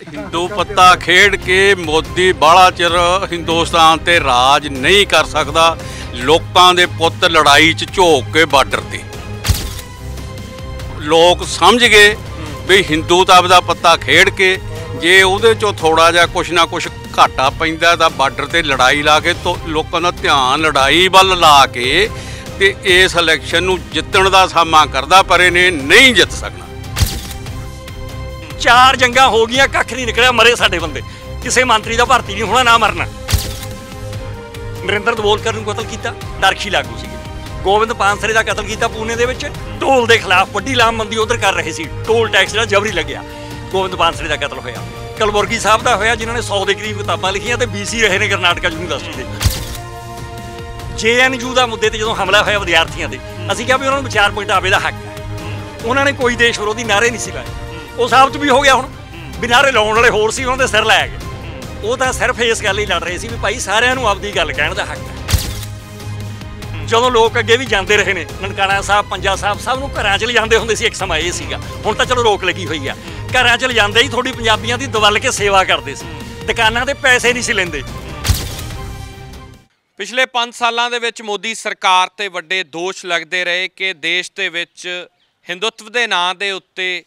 ਹਿੰਦੂ ਪੱਤਾ ਖੇਡ ਕੇ ਮੋਦੀ ਬਾਹਲਾ ਚਿਰ ਹਿੰਦੁਸਤਾਨ ਤੇ ਰਾਜ ਨਹੀਂ ਕਰ ਸਕਦਾ, ਲੋਕਾਂ ਦੇ ਪੁੱਤ ਲੜਾਈ 'ਚ ਝੋਕ ਕੇ ਬਾਰਡਰ ਤੇ। ਲੋਕ ਸਮਝ ਗਏ ਵੀ ਹਿੰਦੂ ਤਾਂ ਆਪਦਾ ਪੱਤਾ ਖੇਡ ਕੇ, ਜੇ ਉਹਦੇ 'ਚੋਂ ਥੋੜਾ ਜਿਹਾ ਕੁਛ ਨਾ ਕੁਛ ਘਾਟਾ ਪੈਂਦਾ ਤਾਂ ਬਾਰਡਰ ਤੇ ਲੜਾਈ ਲਾ ਕੇ ਤੋ, ਲੋਕਾਂ ਦਾ ਧਿਆਨ ਲੜਾਈ ਵੱਲ ਲਾ ਕੇ ਤੇ ਇਸ ਇਲੈਕਸ਼ਨ ਨੂੰ ਜਿੱਤਣ ਦਾ ਸਾਮਾ ਕਰਦਾ, ਪਰ ਇਹਨੇ ਨਹੀਂ ਜਿੱਤ ਸਕਣਾ। ਚਾਰ ਜੰਗਾਂ ਹੋ ਗਈਆਂ, ਕੱਖ ਨਹੀਂ ਨਿਕਲਿਆ, ਮਰੇ ਸਾਡੇ ਬੰਦੇ। ਕਿਸੇ ਮੰਤਰੀ ਦਾ ਭਰਤੀ ਨਹੀਂ ਹੋਣਾ, ਨਾ ਮਰਨਾ। ਨਰਿੰਦਰ ਦਵੋਲਕਰ ਨੂੰ ਕਤਲ ਕੀਤਾ ਦਰਖੀ ਲਾਗੂ ਸੀ ਗੋਬਿੰਦ ਪਾਨਸਰੇ ਦਾ ਕਤਲ ਕੀਤਾ ਪੂਨੇ ਦੇ ਵਿੱਚ, ਢੋਲ ਦੇ ਖਿਲਾਫ ਵੱਡੀ ਲਾਮਬੰਦੀ ਉਧਰ ਕਰ ਰਹੇ ਸੀ। ਟੋਲ ਟੈਕਸ ਦਾ ਜਬਰੀ ਲੱਗਿਆ। ਗੋਬਿੰਦ ਪਾਨਸਰੇ ਦਾ ਕਤਲ ਹੋਇਆ। ਕਲਬੁਰਗੀ ਸਾਹਿਬ ਦਾ ਹੋਇਆ, ਜਿਨ੍ਹਾਂ ਨੇ 100 ਦੇ ਕਰੀਬ ਕਿਤਾਬਾਂ ਲਿਖੀਆਂ ਤੇ ਬੀਸੀ ਰਹੇ ਨੇ ਕਰਨਾਟਕਾ ਯੂਨੀਵਰਸਿਟੀ ਦੇ। ਜੇਐਨਯੂ ਦਾ ਮੁੱਦੇ ਤੇ ਜਦੋਂ ਹਮਲਾ ਹੋਇਆ ਵਿਦਿਆਰਥੀਆਂ ਤੇ, ਅਸੀਂ ਕਿਹਾ ਵੀ ਉਹਨਾਂ ਨੂੰ ਵਿਚਾਰ ਪੁਆਇੰਟ ਦਾ ਹੱਕ ਹੈ। ਉਹਨਾਂ ਨੇ ਕੋਈ ਦੇਸ਼ ਵਿਰੋਧੀ ਨਾਰੇ ਨਹੀਂ ਸੀ ਲਾਏ। ਉਹ ਸਾਬਤ ਵੀ ਹੋ ਗਿਆ ਹੁਣ। ਬਿਨਾਰੇ ਲਾਉਣ ਵਾਲੇ ਹੋਰ ਸੀ ਉਹਨਾਂ ਦੇ ਸਿਰ ਲੈ ਗਏ। ਉਹ ਤਾਂ ਸਿਰਫ ਇਸ ਗੱਲ ਹੀ ਲੜ ਰਹੇ ਸੀ ਵੀ ਭਾਈ ਸਾਰਿਆਂ ਨੂੰ ਆਪਦੀ ਗੱਲ ਕਹਿਣ ਦਾ ਹੱਕ ਹੈ। ਜਦੋਂ ਲੋਕ ਅੱਗੇ ਵੀ ਜਾਂਦੇ ਰਹੇ ਨੇ ਨਨਕਾਣਾ ਸਾਹਿਬ ਪੰਜਾ ਸਾਹਿਬ ਸਭ ਨੂੰ ਘਰਾਂ 'ਚ ਲਿਜਾਂਦੇ ਹੁੰਦੇ ਸੀ ਇੱਕ ਸਮਾਂ ਇਹ ਸੀਗਾ। ਹੁਣ ਤਾਂ ਚਲੋ ਰੋਕ ਲੱਗੀ ਹੋਈ ਆ। ਘਰਾਂ 'ਚ ਲਿਜਾਂਦੇ ਹੀ ਥੋੜੀ ਪੰਜਾਬੀਆਂ ਦੀ ਦਵਲ ਕੇ ਸੇਵਾ ਕਰਦੇ ਸੀ। ਦੁਕਾਨਾਂ ਤੇ ਪੈਸੇ ਨਹੀਂ ਸੀ ਲੈਂਦੇ। ਪਿਛਲੇ 5 ਸਾਲਾਂ ਦੇ ਵਿੱਚ ਮੋਦੀ ਸਰਕਾਰ ਤੇ ਵੱਡੇ ਦੋਸ਼ ਲੱਗਦੇ ਰਹੇ ਕਿ ਦੇਸ਼ ਦੇ ਵਿੱਚ ਹਿੰਦੁੱਤਵ ਦੇ ਨਾਂ ਦੇ ਉੱਤੇ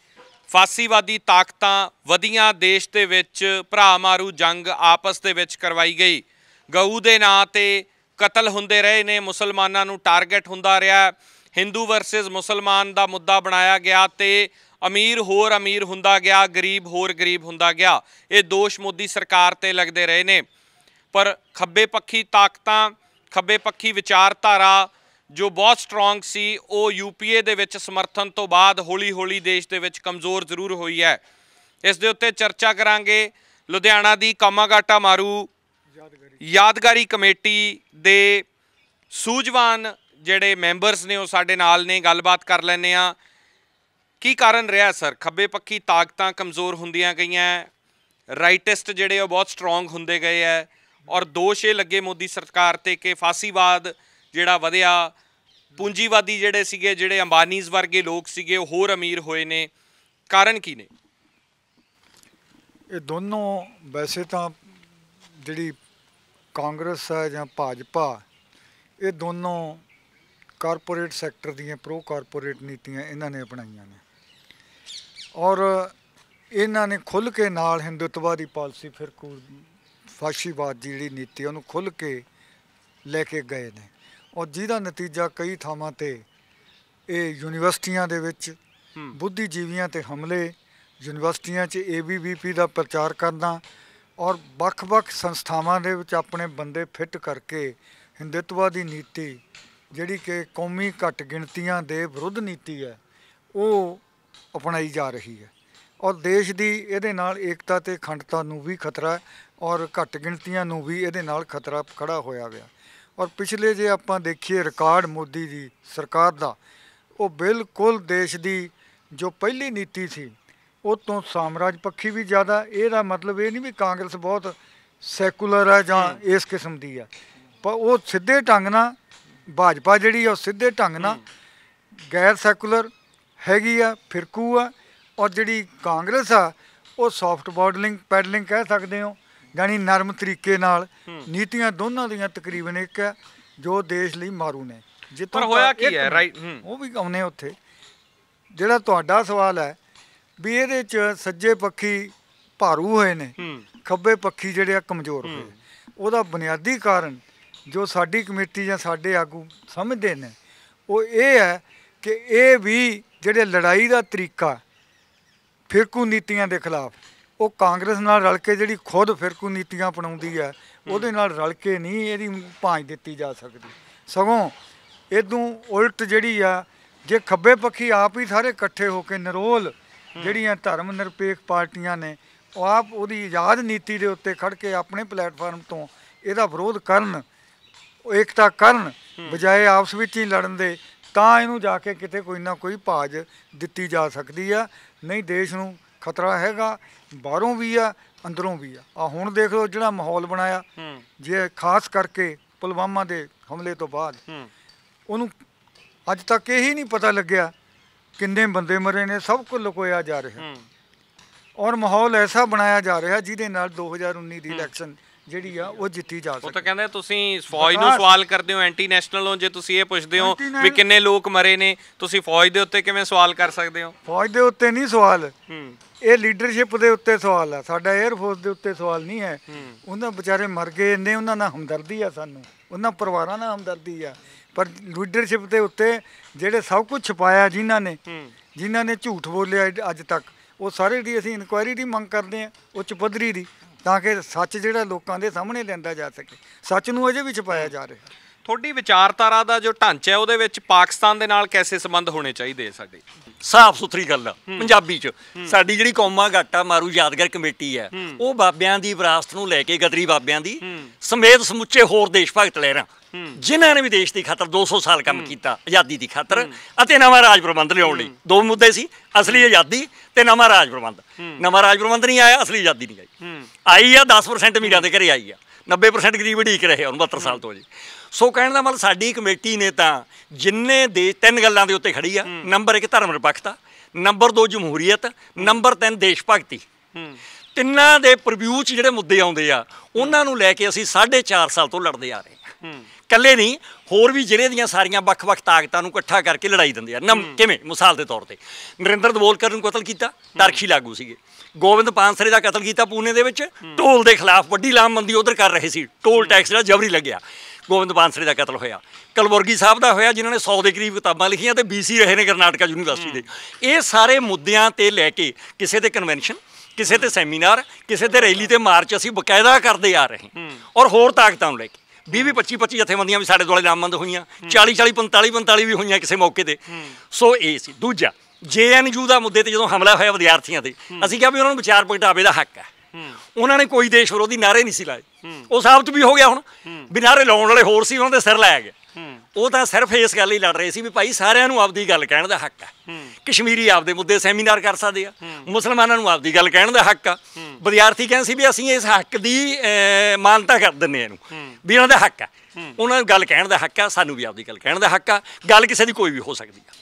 ਫਾਸੀਵਾਦੀ ਤਾਕਤਾਂ ਵਧੀਆਂ ਦੇਸ਼ ਦੇ ਵਿੱਚ ਭਰਾ ਮਾਰੂ ਜੰਗ ਆਪਸ ਦੇ ਵਿੱਚ ਕਰਵਾਈ ਗਈ। ਗਊ ਦੇ ਨਾਂ ਤੇ ਕਤਲ ਹੁੰਦੇ ਰਹੇ ਨੇ, ਮੁਸਲਮਾਨਾਂ ਨੂੰ ਟਾਰਗੇਟ ਹੁੰਦਾ ਰਿਹਾ। ਹਿੰਦੂ ਵਰਸਸ ਮੁਸਲਮਾਨ ਦਾ ਮੁੱਦਾ ਬਣਾਇਆ ਗਿਆ ਤੇ ਅਮੀਰ ਹੋਰ ਅਮੀਰ ਹੁੰਦਾ ਗਿਆ, ਗਰੀਬ ਹੋਰ ਗਰੀਬ ਹੁੰਦਾ ਗਿਆ। ਇਹ ਦੋਸ਼ ਮੋਦੀ ਸਰਕਾਰ ਤੇ ਲੱਗਦੇ ਰਹੇ ਨੇ। ਪਰ ਖੱਬੇ ਪੱਖੀ ਤਾਕਤਾਂ, ਖੱਬੇ ਪੱਖੀ ਵਿਚਾਰਧਾਰਾ ਜੋ ਬਹੁਤ ਸਟਰੋਂਗ ਸੀ, ਉਹ ਯੂਪੀਏ ਦੇ ਵਿੱਚ ਸਮਰਥਨ ਤੋਂ ਬਾਅਦ ਹੌਲੀ-ਹੌਲੀ ਦੇਸ਼ ਦੇ ਵਿੱਚ ਕਮਜ਼ੋਰ ਜ਼ਰੂਰ ਹੋਈ ਹੈ। ਇਸ ਦੇ ਉੱਤੇ ਚਰਚਾ ਕਰਾਂਗੇ। ਲੁਧਿਆਣਾ ਦੀ ਕਾਮਾਗਾਟਾ ਮਾਰੂ ਯਾਦਗਾਰੀ ਕਮੇਟੀ ਦੇ ਸੂਝਵਾਨ ਜਿਹੜੇ ਮੈਂਬਰਸ ਨੇ, ਉਹ ਸਾਡੇ ਨਾਲ ਨੇ। ਗੱਲਬਾਤ ਕਰ ਲੈਨੇ ਆ ਕੀ ਕਾਰਨ ਰਿਹਾ ਸਰ? ਖੱਬੇ ਪੱਖੀ ਤਾਕਤਾਂ ਕਮਜ਼ੋਰ ਹੁੰਦੀਆਂ ਗਈਆਂ। ਰਾਈਟਿਸਟ ਜਿਹੜੇ ਉਹ ਬਹੁਤ ਸਟਰੋਂਗ ਹੁੰਦੇ ਗਏ ਹੈ। ਔਰ ਦੋਸ਼ ਇਹ ਲੱਗੇ ਮੋਦੀ ਸਰਕਾਰ ਤੇ ਕਿ ਫਾਸੀਵਾਦ ਜਿਹੜਾ ਵਧਿਆ, ਪੂੰਜੀਵਾਦੀ ਜਿਹੜੇ ਸੀਗੇ, ਜਿਹੜੇ ਅੰਬਾਨੀਜ਼ ਵਰਗੇ ਲੋਕ ਸੀਗੇ, ਉਹ ਹੋਰ ਅਮੀਰ ਹੋਏ ਨੇ। ਕਾਰਨ ਕੀ ਨੇ? ਇਹ ਦੋਨੋਂ ਵੈਸੇ ਤਾਂ ਜਿਹੜੀ ਕਾਂਗਰਸ ਹੈ ਜਾਂ ਭਾਜਪਾ, ਇਹ ਦੋਨੋਂ ਕਾਰਪੋਰੇਟ ਸੈਕਟਰ ਦੀਆਂ ਪ੍ਰੋ ਕਾਰਪੋਰੇਟ ਨੀਤੀਆਂ ਇਹਨਾਂ ਨੇ ਅਪਣਾਈਆਂ ਨੇ। ਔਰ ਇਹਨਾਂ ਨੇ ਖੁੱਲ ਕੇ ਨਾਲ ਹਿੰਦੁੱਤਵਾਦੀ ਪਾਲਿਸੀ ਫਿਰਕੂ ਫਾਸ਼ੀਵਾਦ ਦੀ ਜਿਹੜੀ ਨੀਤੀ ਉਹਨੂੰ ਖੁੱਲ ਕੇ ਲੈ ਕੇ ਗਏ ਨੇ। ਔਰ ਜਿਹਦਾ ਨਤੀਜਾ ਕਈ ਥਾਵਾਂ ਤੇ ਇਹ ਯੂਨੀਵਰਸਿਟੀਆਂ ਦੇ ਵਿੱਚ ਬੁੱਧੀਜੀਵੀਆਂ ਤੇ ਹਮਲੇ ਯੂਨੀਵਰਸਿਟੀਆਂ 'ਚ ਏਬੀਵੀਪੀ ਦਾ ਪ੍ਰਚਾਰ ਕਰਨਾ ਔਰ ਵੱਖ-ਵੱਖ ਸੰਸਥਾਵਾਂ ਦੇ ਵਿੱਚ ਆਪਣੇ ਬੰਦੇ ਫਿੱਟ ਕਰਕੇ ਹਿੰਦੁੱਤਵਾਦੀ ਨੀਤੀ ਜਿਹੜੀ ਕਿ ਕੌਮੀ ਘੱਟ ਗਿਣਤੀਆਂ ਦੇ ਵਿਰੁੱਧ ਨੀਤੀ ਹੈ ਉਹ ਅਪਣਾਈ ਜਾ ਰਹੀ ਹੈ। ਔਰ ਦੇਸ਼ ਦੀ ਇਹਦੇ ਨਾਲ ਏਕਤਾ ਤੇ ਅਖੰਡਤਾ ਨੂੰ ਵੀ ਖਤਰਾ ਔਰ ਘੱਟ ਗਿਣਤੀਆਂ ਨੂੰ ਵੀ ਇਹਦੇ ਨਾਲ ਖਤਰਾ ਖੜਾ ਹੋਇਆ ਗਿਆ ਔਰ ਪਿਛਲੇ ਜੇ ਆਪਾਂ ਦੇਖੀਏ ਰਿਕਾਰਡ ਮੋਦੀ ਦੀ ਸਰਕਾਰ ਦਾ ਉਹ ਬਿਲਕੁਲ ਦੇਸ਼ ਦੀ ਜੋ ਪਹਿਲੀ ਨੀਤੀ ਸੀ ਉਹ ਤੋਂ ਸਾਮਰਾਜ ਪੱਖੀ ਵੀ ਜ਼ਿਆਦਾ ਇਹਦਾ ਮਤਲਬ ਇਹ ਨਹੀਂ ਵੀ ਕਾਂਗਰਸ ਬਹੁਤ ਸੈਕੂਲਰ ਹੈ ਜਾਂ ਇਸ ਕਿਸਮ ਦੀ ਹੈ। ਪਰ ਉਹ ਸਿੱਧੇ ਢੰਗ ਨਾਲ ਭਾਜਪਾ ਜਿਹੜੀ ਆ ਉਹ ਸਿੱਧੇ ਢੰਗ ਨਾਲ ਗੈਰ ਸੈਕੂਲਰ ਹੈਗੀ ਆ ਫਿਰਕੂ ਆ ਔਰ ਜਿਹੜੀ ਕਾਂਗਰਸ ਆ ਉਹ ਸੌਫਟ ਬਾਰਡਲਿੰਗ ਪੈਡਲਿੰਗ ਕਹਿ ਸਕਦੇ ਹੋ ਯਾਨੀ ਨਰਮ ਤਰੀਕੇ ਨਾਲ ਨੀਤੀਆਂ ਦੋਨਾਂ ਦੀਆਂ ਤਕਰੀਬਨ ਇੱਕ ਹੈ ਜੋ ਦੇਸ਼ ਲਈ ਮਾਰੂ ਨੇ। ਜਿੱਥੋਂ ਪਰ ਹੋਇਆ ਕੀ ਹੈ? ਰਾਈਟ। ਉਹ ਵੀ ਆਉਨੇ ਉੱਥੇ। ਜਿਹੜਾ ਤੁਹਾਡਾ ਸਵਾਲ ਹੈ ਵੀ ਇਹਦੇ ਚ ਸੱਜੇ ਪੱਖੀ ਭਾਰੂ ਹੋਏ ਨੇ ਖੱਬੇ ਪੱਖੀ ਜਿਹੜੇ ਆ ਕਮਜ਼ੋਰ ਹੋਏ। ਉਹਦਾ ਬੁਨਿਆਦੀ ਕਾਰਨ ਜੋ ਸਾਡੀ ਕਮੇਟੀ ਜਾਂ ਸਾਡੇ ਆਗੂ ਸਮਝਦੇ ਨੇ ਉਹ ਇਹ ਹੈ ਕਿ ਇਹ ਵੀ ਜਿਹੜੇ ਲੜਾਈ ਦਾ ਤਰੀਕਾ ਫਿਰਕੂ ਨੀਤੀਆਂ ਦੇ ਖਿਲਾਫ ਉਹ ਕਾਂਗਰਸ ਨਾਲ ਰਲ ਕੇ ਜਿਹੜੀ ਖੁਦ ਫਿਰਕੂ ਨੀਤੀਆਂ ਅਪਣਾਉਂਦੀ ਹੈ ਉਹਦੇ ਨਾਲ ਰਲ ਕੇ ਨਹੀਂ ਇਹਦੀ ਭਾਂਜ ਦਿੱਤੀ ਜਾ ਸਕਦੀ। ਸਗੋਂ ਇਦੋਂ ਉਲਟ ਜਿਹੜੀ ਆ ਜੇ ਖੱਬੇ ਪੱਖੀ ਆਪ ਹੀ ਸਾਰੇ ਇਕੱਠੇ ਹੋ ਕੇ ਨਿਰੋਲ ਜਿਹੜੀਆਂ ਧਰਮ ਨਿਰਪੇਖ ਪਾਰਟੀਆਂ ਨੇ ਉਹ ਆਪ ਉਹਦੀ ਆਜ਼ਾਦ ਨੀਤੀ ਦੇ ਉੱਤੇ ਖੜ ਕੇ ਆਪਣੇ ਪਲੇਟਫਾਰਮ ਤੋਂ ਇਹਦਾ ਵਿਰੋਧ ਕਰਨ ਏਕਤਾ ਕਰਨ ਬਜਾਏ ਆਪਸ ਵਿੱਚ ਹੀ ਲੜਨ ਦੇ ਤਾਂ ਇਹਨੂੰ ਜਾ ਕੇ ਕਿਤੇ ਕੋਈ ਨਾ ਕੋਈ ਭਾਜ ਦਿੱਤੀ ਜਾ ਸਕਦੀ ਆ। ਨਹੀਂ ਦੇਸ਼ ਨੂੰ ਖਤਰਾ ਹੈਗਾ ਬਾਹਰੋਂ ਵੀ ਆ ਅੰਦਰੋਂ ਵੀ ਆ। ਆ ਹੁਣ ਦੇਖ ਲਓ ਜਿਹੜਾ ਮਾਹੌਲ ਬਣਾਇਆ ਹੂੰ। ਜੇ ਖਾਸ ਕਰਕੇ ਪੁਲਵਾਮਾ ਦੇ ਹਮਲੇ ਤੋਂ ਬਾਅਦ। ਹੂੰ। ਉਹਨੂੰ ਅੱਜ ਤੱਕ ਇਹੀ ਨਹੀਂ ਪਤਾ ਲੱਗਿਆ ਕਿੰਨੇ ਬੰਦੇ ਮਰੇ ਨੇ ਸਭ ਕੁਝ ਲੁਕੋਇਆ ਜਾ ਰਿਹਾ। ਹੂੰ। ਔਰ ਮਾਹੌਲ ਐਸਾ ਬਣਾਇਆ ਜਾ ਰਿਹਾ ਜਿਹਦੇ ਨਾਲ 2019 ਦੀ ਇਲੈਕਸ਼ਨ ਜਿਹੜੀ ਆ ਉਹ ਜਿੱਤੀ ਜਾ ਉਹ ਤਾਂ ਸਕੇ। ਕਹਿੰਦੇ ਤੁਸੀਂ ਫੌਜ ਨੂੰ ਸਵਾਲ ਕਰਦੇ ਹੋ ਐਂਟੀ ਨੈਸ਼ਨਲ ਹੋ ਜੇ ਤੁਸੀਂ ਇਹ ਪੁੱਛਦੇ ਹੋ ਵੀ ਕਿੰਨੇ ਲੋਕ ਮਰੇ ਨੇ ਤੁਸੀਂ ਫੌਜ ਦੇ ਉੱਤੇ ਕਿਵੇਂ ਸਵਾਲ ਕਰ ਸਕਦੇ ਹੋ? ਫੌਜ ਦੇ ਉੱਤੇ ਨਹੀਂ ਸਵਾਲ। ਇਹ ਲੀਡਰਸ਼ਿਪ ਦੇ ਉੱਤੇ ਸਵਾਲ ਆ। ਸਾਡਾ 에ਅਰ ਫੋਰਸ ਦੇ ਉੱਤੇ ਸਵਾਲ ਨਹੀਂ ਹੈ। ਉਹਨਾਂ ਵਿਚਾਰੇ ਮਰ ਗਏ ਇੰਨੇ ਉਹਨਾਂ ਨਾਲ ਹਮਦਰਦੀ ਆ ਸਾਨੂੰ। ਉਹਨਾਂ ਪਰਿਵਾਰਾਂ ਨਾਲ ਹਮਦਰਦੀ ਆ। ਪਰ ਲੀਡਰਸ਼ਿਪ ਦੇ ਉੱਤੇ ਜਿਹੜੇ ਸਭ ਕੁਝ ਛੁਪਾਇਆ ਜਿਨ੍ਹਾਂ ਨੇ ਜਿਨ੍ਹਾਂ ਨੇ ਝੂਠ ਬੋਲਿਆ ਅੱਜ- ਅੱਜ ਤੱਕ ਉਹ ਸਾਰੇ ਦੀ ਅਸੀਂ ਇਨਕੁਆਇਰੀ ਦੀ ਮੰਗ ਕਰਦੇ ਆ ਉੱਚ ਪੱਧਰੀ ਦੀ। ਤਾਂ ਕਿ ਸੱਚ ਜਿਹੜਾ ਲੋਕਾਂ ਦੇ ਸਾਹਮਣੇ ਲਿਆਂਦਾ ਜਾ ਸਕੇ। ਸੱਚ ਨੂੰ ਅਜੇ ਵੀ ਛੁਪਾਇਆ ਜਾ ਰਿਹਾ। ਤੁਹਾਡੀ ਵਿਚਾਰਧਾਰਾ ਦਾ ਜੋ ਢਾਂਚਾ ਹੈ ਉਹਦੇ ਵਿੱਚ ਪਾਕਿਸਤਾਨ ਦੇ ਨਾਲ ਕੈਸੇ ਸੰਬੰਧ ਹੋਣੇ ਚਾਹੀਦੇ ਆ ਸਾਡੇ? ਸਾਫ਼ ਸੁਥਰੀ ਗੱਲ ਆ ਪੰਜਾਬੀ ਚ। ਸਾਡੀ ਜਿਹੜੀ ਕੌਮਾ ਗਾਟਾ ਮਾਰੂ ਯਾਦਗਾਰ ਕਮੇਟੀ ਹੈ ਉਹ ਬਾਬਿਆਂ ਦੀ ਵਿਰਾਸਤ ਨੂੰ ਲੈ ਕੇ ਗਦਰੀ ਬਾਬਿਆਂ ਦੀ ਸਮੇਤ ਸਮੁੱਚੇ ਹੋਰ ਦੇਸ਼ ਭਗਤ ਲਹਿਰਾਂ ਜਿਨ੍ਹਾਂ ਨੇ ਵੀ ਦੇਸ਼ ਦੀ ਖਾਤਰ 200 ਸਾਲ ਕੰਮ ਕੀਤਾ ਆਜ਼ਾਦੀ ਦੀ ਖਾਤਰ ਅਤੇ ਨਵਾਂ ਰਾਜ ਪ੍ਰਬੰਧ ਲਿਆਉਣ ਲਈ। ਦੋ ਮੁੱਦੇ ਸੀ ਅਸਲੀ ਆਜ਼ਾਦੀ ਤੇ ਨਵਾਂ ਰਾਜ ਪ੍ਰਬੰਧ। ਨਵਾਂ ਰਾਜ ਪ੍ਰਬੰਧ ਨਹੀਂ ਆਇਆ ਅਸਲੀ ਆਜ਼ਾਦੀ ਨਹੀਂ ਆਈ। ਆਈ ਆ 10% ਅਮੀਰਾਂ ਦੇ ਘਰੇ ਆਈ ਆ। 90% ਗਰੀਬ ਢੀਕ ਰਹੇ ਹੁਣ 72 ਸਾਲ ਤੋਂ ਜੀ ਸੋ ਕਹਿਣ ਦਾ ਮਤਲਬ ਸਾਡੀ ਕਮੇਟੀ ਨੇ ਤਾਂ ਜਿੰਨੇ ਦੇ ਤਿੰਨ ਗੱਲਾਂ ਦੇ ਉੱਤੇ ਖੜੀ ਆ ਨੰਬਰ 1 ਧਰਮ ਨਿਰਪੱਖਤਾ ਨੰਬਰ 2 ਜਮਹੂਰੀਅਤ ਨੰਬਰ 3 ਦੇਸ਼ ਭਗਤੀ। ਤਿੰਨਾਂ ਦੇ ਪ੍ਰਵਿਊ ਚ ਜਿਹੜੇ ਮੁੱਦੇ ਆਉਂਦੇ ਆ ਉਹਨਾਂ ਨੂੰ ਲੈ ਕੇ ਅਸੀਂ 4.5 ਸਾਲ ਤੋਂ ਲੜਦੇ ਆ ਰਹੇ ਹਾਂ। ਕੱਲੇ ਨਹੀਂ ਹੋਰ ਵੀ ਜ਼ਿਲ੍ਹੇ ਦੀਆਂ ਸਾਰੀਆਂ ਵੱਖ-ਵੱਖ ਤਾਕਤਾਂ ਨੂੰ ਇਕੱਠਾ ਕਰਕੇ ਲੜਾਈ ਦਿੰਦੇ ਆ। ਨਮ ਕਿਵੇਂ? ਮਿਸਾਲ ਦੇ ਤੌਰ ਤੇ। ਨਰਿੰਦਰ ਦਵੋਲਕਰ ਨੂੰ ਕਤਲ ਕੀਤਾ ਤਰਖੀ ਲਾਗੂ ਸੀਗੇ। ਗੋਬਿੰਦ ਪਾਨਸਰੇ ਦਾ ਕਤਲ ਕੀਤਾ ਪੂਨੇ ਦੇ ਵਿੱਚ ਢੋਲ ਦੇ ਖਿਲਾਫ ਵੱਡੀ ਲਾਮਬੰਦੀ ਉਧਰ ਕਰ ਰਹੇ ਸੀ। ਟੋਲ ਟੈਕਸ ਜਿਹੜਾ ਜਬਰੀ ਲੱਗਿਆ। ਗੋਬਿੰਦ ਪਾਨਸਰੇ ਦਾ ਕਤਲ ਹੋਇਆ। ਕਲਵਰਗੀ ਸਾਹਿਬ ਦਾ ਹੋਇਆ ਜਿਨ੍ਹਾਂ ਨੇ 100 ਦੇ ਕਰੀਬ ਕਿਤਾਬਾਂ ਲਿਖੀਆਂ ਤੇ ਬੀਸੀ ਰਹੇ ਨੇ ਕਰਨਾਟਕਾ ਯੂਨੀਵਰਸਿਟੀ ਦੇ। ਇਹ ਸਾਰੇ ਮੁੱਦਿਆਂ ਤੇ ਲੈ ਕੇ ਕਿਸੇ ਤੇ ਕਨਵੈਨਸ਼ਨ ਕਿਸੇ ਤੇ ਸੈਮੀਨਾਰ ਕਿਸੇ ਤੇ ਰੈਲੀ ਤੇ ਮਾਰਚ ਅਸੀਂ ਬਕਾਇਦਾ ਕਰਦੇ ਆ ਰਹੇ ਹਾਂ। ਔਰ ਹੋਰ ਤਾਕਤਾਂ ਨੂੰ ਲੈ ਕੇ। 20 20 25 25 ਜਥੇਬੰਦੀਆਂ ਵੀ ਸਾਡੇ ਦੁਆਲੇ ਨਾਮਬੰਦ ਹੋਈਆਂ। 40 40 45 45 ਵੀ ਹੋਈਆਂ ਕਿਸੇ ਮੌਕੇ ਤੇ। ਸੋ ਇਹ ਸੀ। ਦੂਜਾ ਜੇਐਨਯੂ ਦਾ ਮੁੱਦੇ ਤੇ ਜਦੋਂ ਹਮਲਾ ਹੋਇਆ ਵਿਦਿਆਰਥੀਆਂ ਤੇ ਅਸੀਂ ਕਿਹਾ ਵੀ ਉਹਨਾਂ ਨੂੰ ਵਿਚਾਰ ਪ੍ਰਗਟਾਵੇ ਦਾ ਹੱਕ ਹੈ। ਉਹਨਾਂ ਨੇ ਕੋਈ ਦੇਸ਼ ਵਿਰੋਧੀ ਨਾਰੇ ਨਹੀਂ ਸੀ ਲਾਏ। ਉਹ ਸਾਬਤ ਵੀ ਹੋ ਗਿਆ ਹੁਣ। ਵੀ ਨਾਰੇ ਲਾਉਣ ਵਾਲੇ ਹੋਰ ਸੀ ਉਹਨਾਂ ਦੇ ਸਿਰ ਲਾਇਆ ਗਿਆ ਉਹ ਤਾਂ ਸਿਰਫ ਇਸ ਗੱਲ ਹੀ ਲੜ ਰਹੇ ਸੀ ਵੀ ਭਾਈ ਸਾਰਿਆਂ ਨੂੰ ਆਪਦੀ ਗੱਲ ਕਹਿਣ ਦਾ ਹੱਕ ਹੈ। ਕਸ਼ਮੀਰੀ ਆਪਦੇ ਮੁੱਦੇ ਸੈਮੀਨਾਰ ਕਰ ਸਕਦੇ ਆ। ਮੁਸਲਮਾਨਾਂ ਨੂੰ ਆਪਦੀ ਗੱਲ ਕਹਿਣ ਦਾ ਹੱਕ ਆ। ਵਿਦਿਆਰਥੀ ਕਹਿੰਦੇ ਸੀ ਵੀ ਅਸੀਂ ਇਸ ਹੱਕ ਦੀ ਮਾਨਤਾ ਕਰ ਦਿੰਨੇ ਆ ਇਹਨੂੰ। ਵੀ ਉਹਨਾਂ ਦਾ ਹੱਕ ਆ। ਉਹਨਾਂ ਨੂੰ ਗੱਲ ਕਹਿਣ ਦਾ ਹੱਕ ਆ ਸਾਨੂੰ ਵੀ ਆਪਦੀ ਗੱਲ ਕਹਿਣ ਦਾ ਹੱਕ ਆ। ਗੱਲ ਕਿਸੇ ਦੀ ਕੋਈ ਵੀ ਹੋ ਸਕਦੀ ਆ।